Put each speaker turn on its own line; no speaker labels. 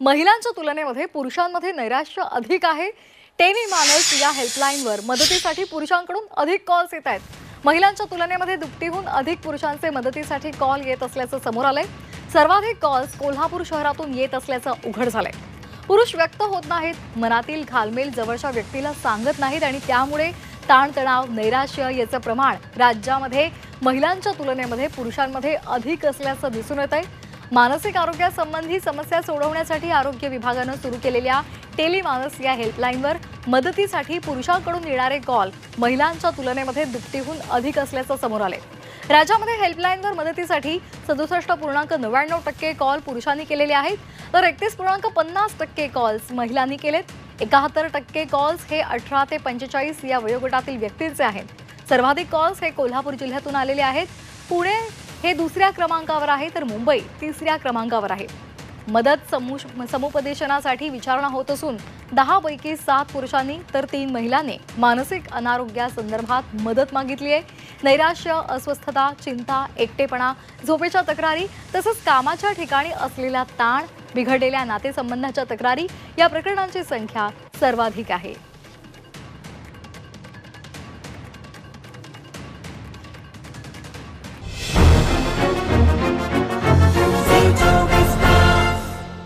महिलांच्या तुलनेमध्ये पुरुषांमध्ये नैराश्य अधिक आहे. टेनी मानस या हेल्पलाईनवर मदतीसाठी पुरुषांकडून अधिक कॉल्स येत आहेत. महिलांच्या तुलनेमध्ये दुपटीहून अधिक पुरुषांचे मदतीसाठी कॉल येत असल्याचं समोर आलंय. सर्वाधिक कॉल्स कोल्हापूर शहरातून येत असल्याचं उघड झालंय. पुरुष व्यक्त होत नाहीत मनातील घालमेल जवळच्या व्यक्तीला सांगत नाहीत आणि त्यामुळे ताणतणाव नैराश्य याचं प्रमाण राज्यामध्ये महिलांच्या तुलनेमध्ये पुरुषांमध्ये अधिक असल्याचं दिसून येत आहे मानसिक आरोग्यासंबंधी समस्या सोडवण्यासाठी आरोग्य विभागानं सुरू केलेल्या टेलिमानस या हेल्पलाईनवर मदतीसाठी पुरुषांकडून येणारे कॉल महिलांच्या तुलनेमध्ये दुपटीहून अधिक असल्याचं समोर आले राज्यामध्ये हेल्पलाईनवर मदतीसाठी सदुसष्ट पूर्णांक नव्याण्णव टक्के कॉल पुरुषांनी केलेले आहेत. तर एकतीस पूर्णांक पन्नास टक्के कॉल्स महिलांनी केलेत. एकाहत्तर टक्के कॉल्स हे अठरा ते पंचेचाळीस या वयोगटातील व्यक्तींचे आहेत. सर्वाधिक कॉल्स हे कोल्हापूर जिल्ह्यातून आलेले आहेत. पुणे हे दुसऱ्या क्रमांकावर आहे तर मुंबई तिसऱ्या क्रमांकावर आहे. मदत समू- समुपदेशनासाठी विचारणा होत असून दहा पैकी सात पुरुषांनी तर तीन महिलांनी मानसिक अनारोग्यासंदर्भात मदत मागितली आहे. नैराश्य अस्वस्थता चिंता एकटेपणा झोपेच्या तक्रारी तसंच कामाच्या ठिकाणी असलेला ताण बिघडलेल्या नातेसंबंधाच्या तक्रारी या प्रकरणांची संख्या सर्वाधिक आहे.